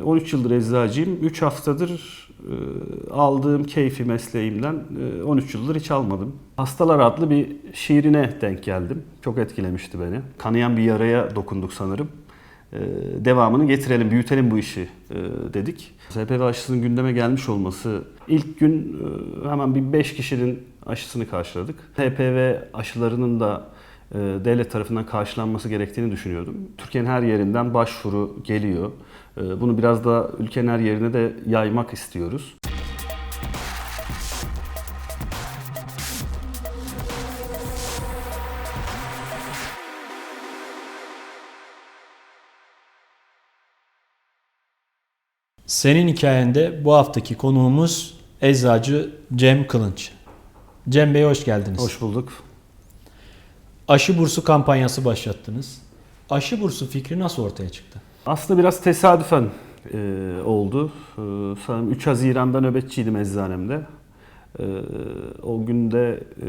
e, 13 yıldır eczacıyım. 3 haftadır e, aldığım keyfi mesleğimden e, 13 yıldır hiç almadım. Hastalar adlı bir şiirine denk geldim. Çok etkilemişti beni. Kanayan bir yaraya dokunduk sanırım. E, Devamını getirelim, büyütelim bu işi e, dedik. SPV aşısının gündeme gelmiş olması ilk gün e, hemen bir 5 kişinin aşısını karşıladık. HPV aşılarının da e, devlet tarafından karşılanması gerektiğini düşünüyordum. Türkiye'nin her yerinden başvuru geliyor. E, Bunu biraz da ülkenin her yerine de yaymak istiyoruz. Senin hikayende bu haftaki konuğumuz eczacı Cem Kılınç. Cem Bey hoş geldiniz. Hoş bulduk. Aşı bursu kampanyası başlattınız. Aşı bursu fikri nasıl ortaya çıktı? Aslında biraz tesadüfen e, oldu. E, sanırım 3 Haziran'da nöbetçiydim eczanemde. E, o günde e,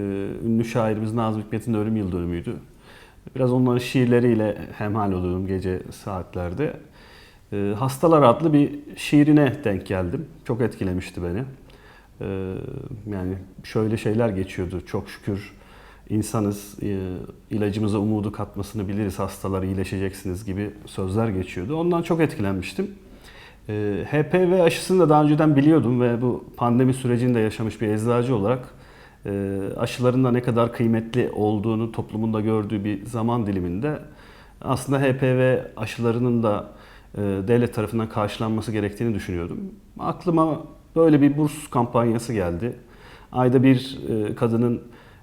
ünlü şairimiz Nazım Hikmet'in ölüm yıl dönümüydü. Biraz onların şiirleriyle hemhal oluyordum gece saatlerde. E, Hastalar adlı bir şiirine denk geldim. Çok etkilemişti beni. E, yani şöyle şeyler geçiyordu. Çok şükür insanız, e, ilacımıza umudu katmasını biliriz, hastalar iyileşeceksiniz gibi sözler geçiyordu. Ondan çok etkilenmiştim. E, HPV aşısını da daha önceden biliyordum ve bu pandemi sürecinde yaşamış bir eczacı olarak e, aşıların da ne kadar kıymetli olduğunu toplumun da gördüğü bir zaman diliminde aslında HPV aşılarının da devlet tarafından karşılanması gerektiğini düşünüyordum. Aklıma böyle bir burs kampanyası geldi. Ayda bir kadının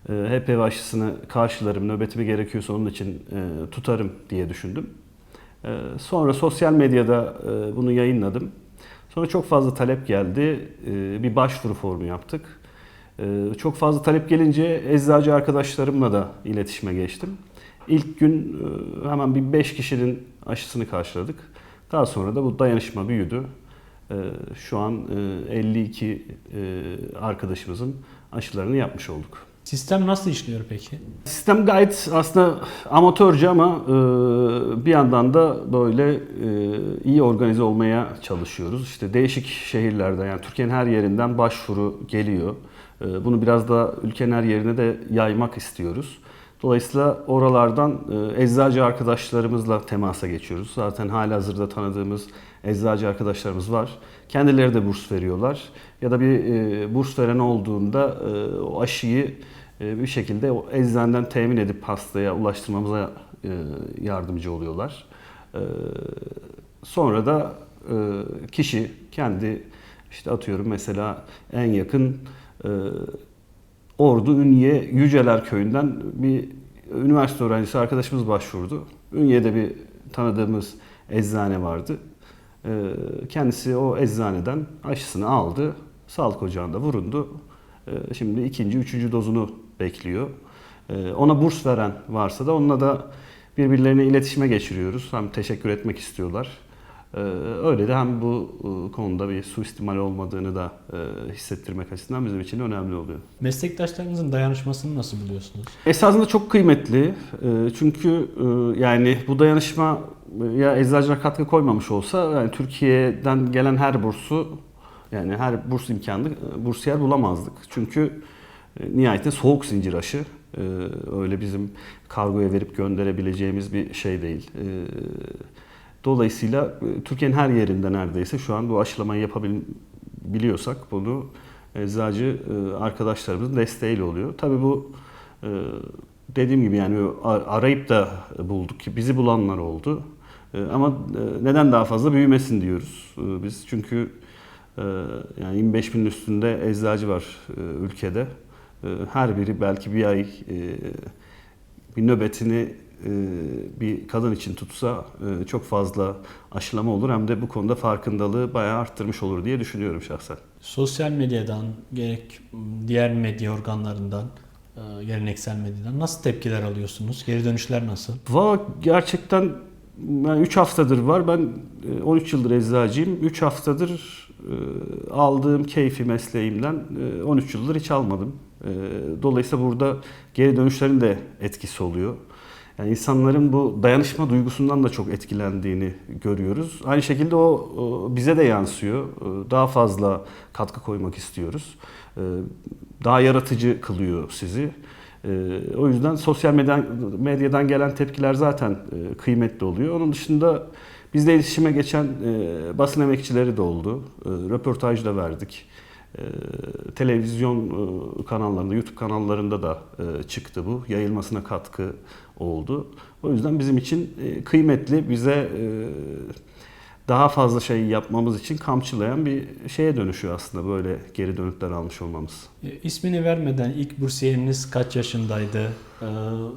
HPV aşısını karşılarım, nöbetimi gerekiyorsa onun için e, tutarım diye düşündüm. E, Sonra sosyal medyada e, bunu yayınladım. Sonra çok fazla talep geldi. E, Bir başvuru formu yaptık. Çok fazla talep gelince eczacı arkadaşlarımla da iletişime geçtim. İlk gün e, hemen bir 5 kişinin aşısını karşıladık. Daha sonra da bu dayanışma büyüdü. Şu an e, 52 e, arkadaşımızın aşılarını yapmış olduk. Sistem nasıl işliyor peki? Sistem gayet aslında amatörce ama e, bir yandan da böyle e, iyi organize olmaya çalışıyoruz. İşte değişik şehirlerden yani Türkiye'nin her yerinden başvuru geliyor. E, Bunu biraz da ülkenin her yerine de yaymak istiyoruz. Dolayısıyla oralardan e, eczacı arkadaşlarımızla temasa geçiyoruz. Zaten halihazırda tanıdığımız eczacı arkadaşlarımız var. Kendileri de burs veriyorlar. Ya da bir e, burs veren olduğunda e, o aşıyı bir şekilde o eczaneden temin edip hastaya ulaştırmamıza yardımcı oluyorlar. Sonra da kişi kendi işte atıyorum mesela en yakın Ordu Ünye Yüceler Köyü'nden bir üniversite öğrencisi arkadaşımız başvurdu. Ünye'de bir tanıdığımız eczane vardı. Ee, Kendisi o eczaneden aşısını aldı. Sağlık ocağında vurundu. Ee, Şimdi ikinci, üçüncü dozunu bekliyor. Ee, Ona burs veren varsa da onunla da birbirlerine iletişime geçiriyoruz. Hem teşekkür etmek istiyorlar. Ee, Öyle de hem bu e, konuda bir suistimal olmadığını da e, hissettirmek açısından bizim için önemli oluyor. Meslektaşlarınızın dayanışmasını nasıl buluyorsunuz? Esasında çok kıymetli. Ee, Çünkü e, yani bu dayanışma ya eczacılar katkı koymamış olsa yani Türkiye'den gelen her bursu yani her burs imkanı bursiyer bulamazdık. Çünkü nihayetinde soğuk zincir aşı. Öyle bizim kargoya verip gönderebileceğimiz bir şey değil. E, Dolayısıyla e, Türkiye'nin her yerinde neredeyse şu an bu aşılamayı yapabiliyorsak bunu eczacı e, arkadaşlarımızın desteğiyle oluyor. Tabii bu e, dediğim gibi yani ar- arayıp da bulduk ki bizi bulanlar oldu. E, Ama e, neden daha fazla büyümesin diyoruz e, biz. Çünkü e, yani 25 binin üstünde eczacı var e, ülkede. E, Her biri belki bir ay e, bir nöbetini e, bir kadın için tutsa e, çok fazla aşılama olur. Hem de bu konuda farkındalığı bayağı arttırmış olur diye düşünüyorum şahsen. Sosyal medyadan, gerek diğer medya organlarından, e, geleneksel medyadan nasıl tepkiler alıyorsunuz? Geri dönüşler nasıl? Valla gerçekten yani 3 haftadır var. Ben e, 13 yıldır eczacıyım. 3 haftadır e, aldığım keyfi mesleğimden e, 13 yıldır hiç almadım. E, Dolayısıyla burada geri dönüşlerin de etkisi oluyor. Yani insanların bu dayanışma duygusundan da çok etkilendiğini görüyoruz. Aynı şekilde o, bize de yansıyor. E, Daha fazla katkı koymak istiyoruz. E, Daha yaratıcı kılıyor sizi. E, O yüzden sosyal medyadan, gelen tepkiler zaten e, kıymetli oluyor. Onun dışında bizle iletişime geçen e, basın emekçileri de oldu. Röportaj da verdik. E, televizyon e, kanallarında, YouTube kanallarında da e, çıktı bu. Yayılmasına katkı oldu. O yüzden bizim için e, kıymetli, bize daha fazla şey yapmamız için kamçılayan bir şeye dönüşüyor aslında böyle geri dönütler almış olmamız. İsmini vermeden ilk bursiyeriniz kaç yaşındaydı?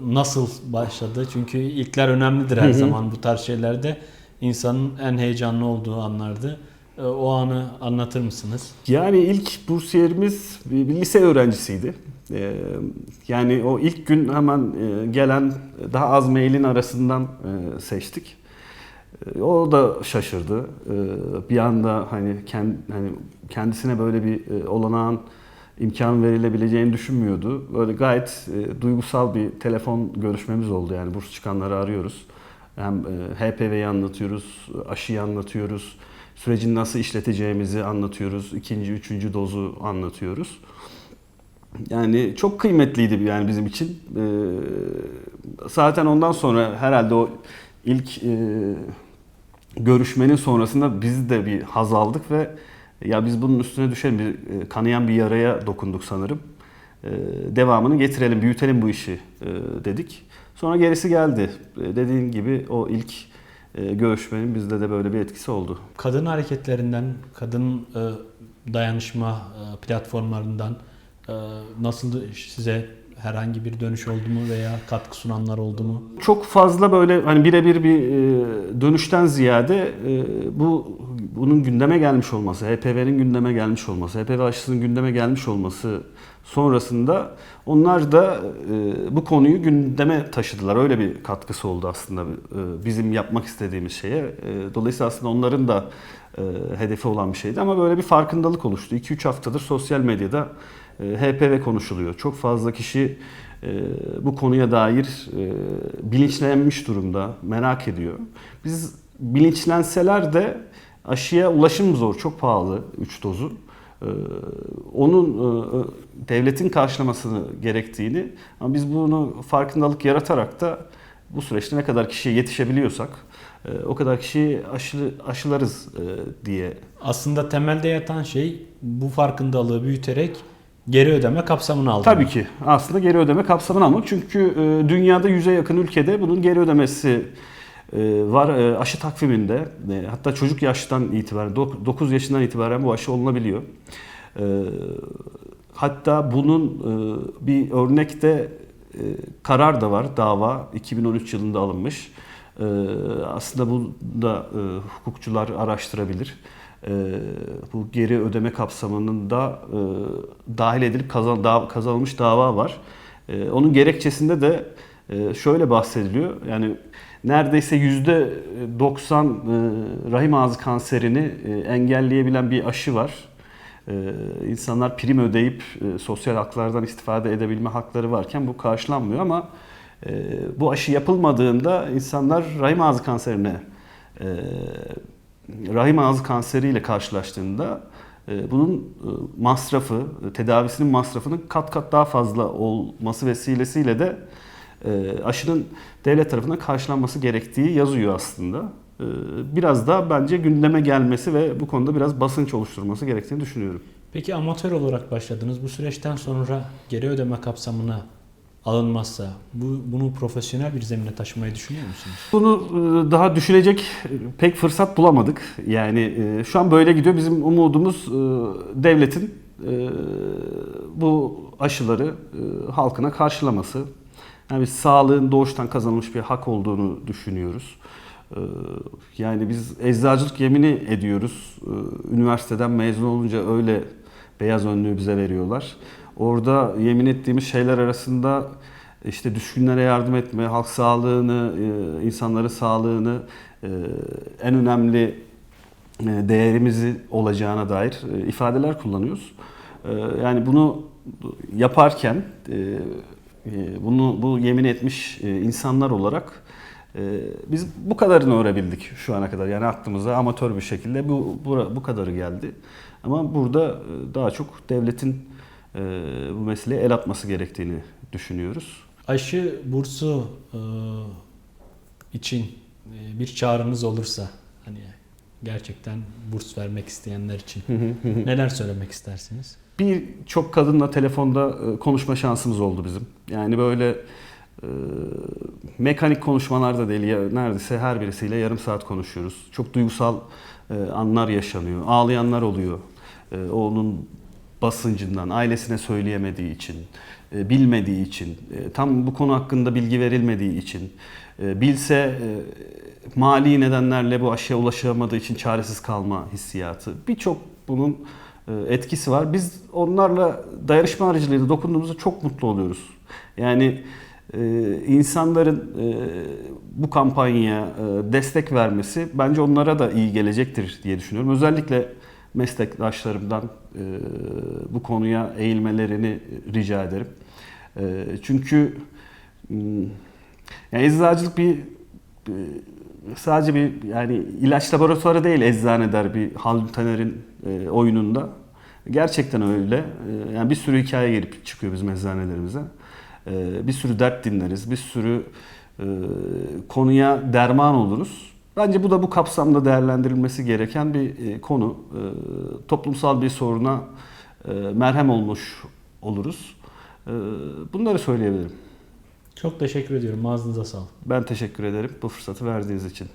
Nasıl başladı? Çünkü ilkler önemlidir her zaman bu tarz şeylerde. İnsanın en heyecanlı olduğu anlardı. E, O anı anlatır mısınız? Yani ilk bursiyerimiz bir, bir lise öğrencisiydi. Ee, yani o ilk gün hemen e, gelen daha az mailin arasından e, seçtik. E, O da şaşırdı. E, Bir anda hani kend, hani kendisine böyle bir e, olanağın imkan verilebileceğini düşünmüyordu. Böyle gayet e, duygusal bir telefon görüşmemiz oldu. Yani burs çıkanları arıyoruz. Hem e, HPV'yi anlatıyoruz, aşıyı anlatıyoruz, sürecin nasıl işleteceğimizi anlatıyoruz, ikinci, üçüncü dozu anlatıyoruz. Yani çok kıymetliydi yani bizim için. Ee, zaten ondan sonra herhalde o ilk e, görüşmenin sonrasında biz de bir haz aldık ve ya biz bunun üstüne düşelim, bir, e, kanayan bir yaraya dokunduk sanırım. Ee, devamını getirelim, büyütelim bu işi e, dedik. Sonra gerisi geldi. E, dediğin gibi o ilk e, görüşmenin bizde de böyle bir etkisi oldu. Kadın hareketlerinden, kadın e, dayanışma e, platformlarından e, nasıl size herhangi bir dönüş oldu mu veya katkı sunanlar oldu mu? Çok fazla böyle hani birebir bir e, dönüşten ziyade e, bu bunun gündeme gelmiş olması, HPV'nin gündeme gelmiş olması, HPV aşısının gündeme gelmiş olması sonrasında onlar da e, bu konuyu gündeme taşıdılar. Öyle bir katkısı oldu aslında e, bizim yapmak istediğimiz şeye. E, dolayısıyla aslında onların da e, hedefi olan bir şeydi ama böyle bir farkındalık oluştu. 2-3 haftadır sosyal medyada e, HPV konuşuluyor. Çok fazla kişi e, bu konuya dair e, bilinçlenmiş durumda, merak ediyor. Biz bilinçlenseler de aşıya ulaşım zor, çok pahalı 3 dozu. E, Onun e, devletin karşılamasını gerektiğini ama biz bunu farkındalık yaratarak da bu süreçte ne kadar kişiye yetişebiliyorsak e, o kadar kişiyi aşı, aşılarız e, diye Aslında temelde yatan şey bu farkındalığı büyüterek geri ödeme kapsamına aldı. Tabii ki. Aslında geri ödeme kapsamını almak. Çünkü e, dünyada yüze yakın ülkede bunun geri ödemesi e, var e, aşı takviminde. E, hatta çocuk yaştan itibaren, 9 yaşından itibaren bu aşı olunabiliyor. E, hatta bunun e, bir örnekte karar da var, dava 2013 yılında alınmış. E, aslında bu da hukukçular araştırabilir. Bu geri ödeme kapsamının da dahil edilip kazanılmış dava var. Onun gerekçesinde de şöyle bahsediliyor. Yani neredeyse yüzde 90 e, rahim ağzı kanserini e, engelleyebilen bir aşı var. E, insanlar prim ödeyip e, sosyal haklardan istifade edebilme hakları varken bu karşılanmıyor ama bu aşı yapılmadığında insanlar rahim ağzı kanserine rahim ağzı kanseriyle karşılaştığında bunun masrafı, tedavisinin masrafının kat kat daha fazla olması vesilesiyle de aşının devlet tarafından karşılanması gerektiği yazıyor aslında. E, Biraz da bence gündeme gelmesi ve bu konuda biraz basınç oluşturması gerektiğini düşünüyorum. Peki amatör olarak başladınız. Bu süreçten sonra geri ödeme kapsamına alınmazsa bu, bunu profesyonel bir zemine taşımayı düşünüyor musunuz? Bunu e, daha düşünecek pek fırsat bulamadık. Yani e, şu an böyle gidiyor. Bizim umudumuz e, devletin bu aşıları halkına karşılaması. Yani sağlığın doğuştan kazanılmış bir hak olduğunu düşünüyoruz. E, Yani biz eczacılık yemini ediyoruz. E, Üniversiteden mezun olunca öyle beyaz önlüğü bize veriyorlar. Orada yemin ettiğimiz şeyler arasında işte düşkünlere yardım etme, halk sağlığını, e, insanların sağlığını e, en önemli e, değerimizi olacağına dair ifadeler kullanıyoruz. E, Yani bunu yaparken bunu bu yemin etmiş e, insanlar olarak e, biz bu kadarını öğrebildik şu ana kadar. Yani aklımıza amatör bir şekilde bu bu, bu kadarı geldi. Ama burada e, daha çok devletin bu meseleye el atması gerektiğini düşünüyoruz. Aşı bursu için bir çağrınız olursa hani gerçekten burs vermek isteyenler için neler söylemek istersiniz? Birçok kadınla telefonda e, konuşma şansımız oldu bizim. Yani böyle e, mekanik konuşmalar da değil, neredeyse her birisiyle yarım saat konuşuyoruz. Çok duygusal e, anlar yaşanıyor. Ağlayanlar oluyor. E, oğlunun basıncından, ailesine söyleyemediği için, e, bilmediği için, e, tam bu konu hakkında bilgi verilmediği için, e, bilse e, mali nedenlerle bu aşıya ulaşamadığı için çaresiz kalma hissiyatı. Birçok bunun etkisi var. Biz onlarla dayanışma aracılığıyla dokunduğumuzda çok mutlu oluyoruz. Yani e, insanların e, bu kampanyaya e, destek vermesi bence onlara da iyi gelecektir diye düşünüyorum. Özellikle meslektaşlarımdan e, bu konuya eğilmelerini rica ederim. E, çünkü yani eczacılık bir e, sadece bir yani ilaç laboratuvarı değil eczaneder bir Haldun Taner'in e, oyununda. Gerçekten öyle. E, yani bir sürü hikaye gelip çıkıyor bizim eczanelerimize. E, bir sürü dert dinleriz. Bir sürü e, konuya derman oluruz. Bence bu da bu kapsamda değerlendirilmesi gereken bir e, konu. E, toplumsal bir soruna e, merhem olmuş oluruz. E, bunları söyleyebilirim. Çok teşekkür ediyorum. Ağzınıza sağlık. Ben teşekkür ederim bu fırsatı verdiğiniz için.